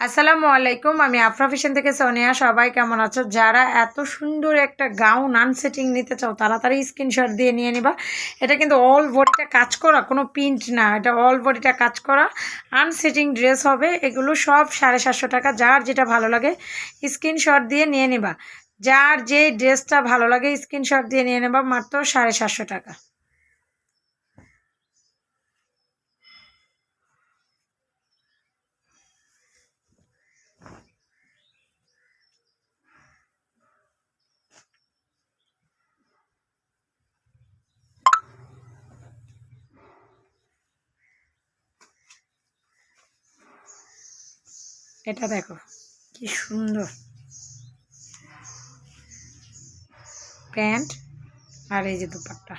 আসসালামু আলাইকুম, আমি আফরা থেকে সোনিয়া। সবাই কেমন আছো? যারা এত সুন্দর একটা গাউন আনসেটিং নিতে চাও, তাড়াতাড়ি স্ক্রিনশট দিয়ে নিয়ে নিবা। এটা কিন্তু অল বডিটা কাজ করা, কোনো প্রিন্ট না। এটা অল বডিটা কাজ করা। আনসেটিং ড্রেস হবে, এগুলো সব সাড়ে সাতশো টাকা। যার যেটা ভালো লাগে স্ক্রিনশট দিয়ে নিয়ে নিবা। যার যে ড্রেসটা ভালো লাগে স্ক্রিনশট দিয়ে নিয়ে নেবা, মাত্র সাড়ে সাতশো টাকা। এটা দেখো কি সুন্দর। প্যান্ট আর এই যে দুপাট্টা।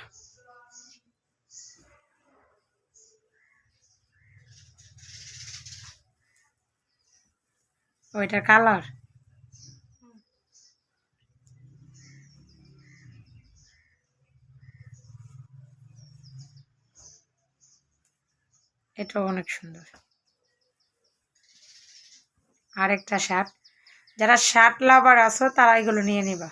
ওইটা কালার? এটাও অনেক সুন্দর। আরেকটা শার্ট যারা শার্ট লাভার আছো, তারা এগুলো নিয়ে নিবা।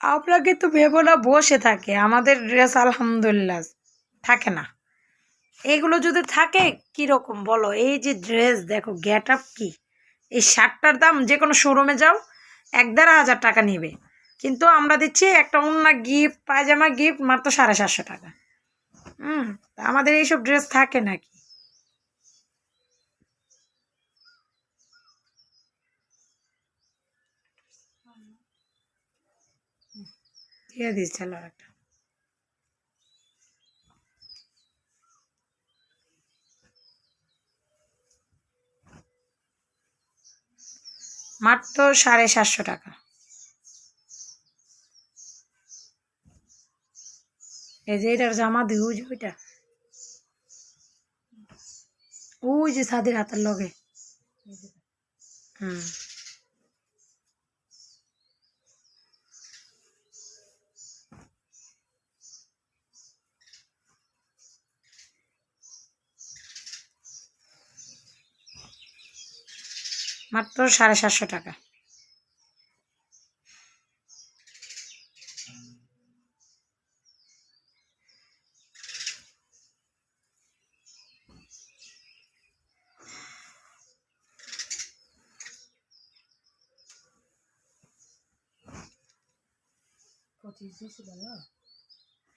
আপনাকে তো ভেবো না, বসে থাকে। আমাদের ড্রেস আলহামদুলিল্লাহ। থাকে না। এগুলো যদি থাকে কীরকম বলো? এই যে ড্রেস দেখো গেট আপ কী? এই শার্টটার দাম যে কোনো শোরুমে যাও, এক দেড় হাজার টাকা নেবে। কিন্তু আমরা দিচ্ছি একটা অন্য গিফট পায়জামা গিফট মাত্র সাড়ে সাতশো টাকা। হুম আমাদের এইসব ড্রেস থাকে নাকি? দিয়ে দিচ্ছে একটা মাত্র সাড়ে সাতশো টাকা। এই যে এটার জামা দিউজ যে ওইটা। ওই যে সাদের হাতের লগে। হুম। মাত্র সাড়ে সাতশো টাকা।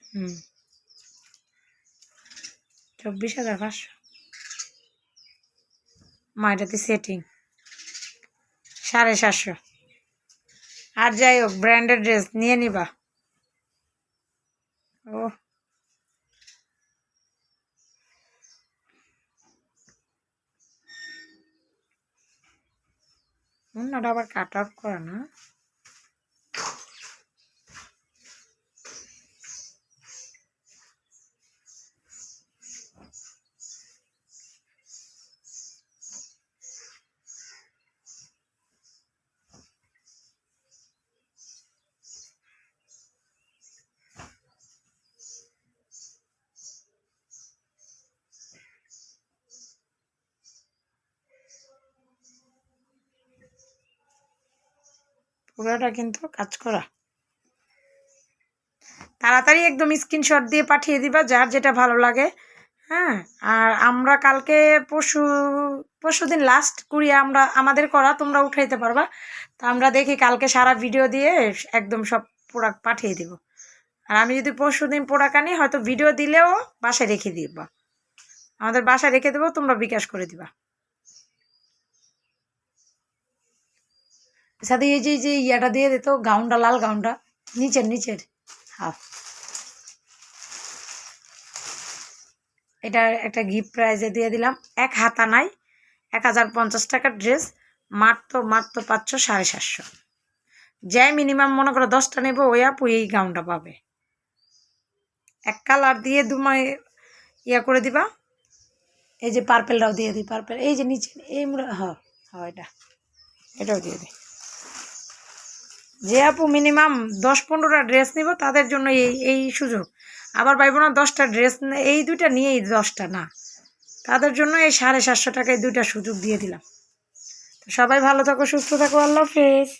হুম। চব্বিশ হাজার পাঁচশো। মা এটাতে সেটিং সাড়ে সাতশো। আর যাই হোক ব্র্যান্ডেড ড্রেস নিয়ে নিবা। ও। না আবার কাট অফ করে না। পুরোটা কিন্তু কাজ করা। তাড়াতাড়ি একদম স্ক্রিনশট দিয়ে পাঠিয়ে দিবা, যার যেটা ভালো লাগে হ্যাঁ? আর আমরা কালকে পরশু পরশু দিন লাস্ট কুড়িয়ে আমরা, আমাদের করা, তোমরা উঠাইতে পারবা। তা আমরা দেখি কালকে সারা ভিডিও দিয়ে একদম সব প্রোডাক্ট পাঠিয়ে দিব। আর আমি যদি পরশু দিন প্রোডাক্ট আনি, হয়তো ভিডিও দিলেও বাসায় রেখে দিবা। আমাদের বাসায় রেখে দেবো, তোমরা বিকাশ করে দিবা। সাথে এই যে যে ইয়াটা দিয়ে দিত গাউনটা, লাল গাউনটা। নিচের নিচের। হাফ এটা একটা গিফট প্রাইজে দিয়ে দিলাম। এক হাতা নাই, এক হাজার পঞ্চাশ টাকার ড্রেস, মাত্র মাত্র পাচ্ছ সাড়ে সাতশো। যাই মিনিমাম মনে করো দশটা নেব, ওই আপু এই গাউনটা পাবে। এক কালার দিয়ে দুমায় ইয়া করে দিবা। এই যে পার্পেলটাও দিয়ে দিই পার্পেল এই যে নিচে, এই মুড়া হ্যাঁ হ্যাঁ এটা। এটাও দিয়ে দিই। যে আপু মিনিমাম দশ পনেরোটা ড্রেস নিব, তাদের জন্য এই এই সুযোগ। আবার পাইব না দশটা ড্রেস এই দুইটা নিয়েই দশটা না। তাদের জন্য এই সাড়ে সাতশো টাকায় দুইটা সুযোগ দিয়ে দিলাম। তো সবাই ভালো থাকো, সুস্থ থাকো, আল্লাহ হাফেজ।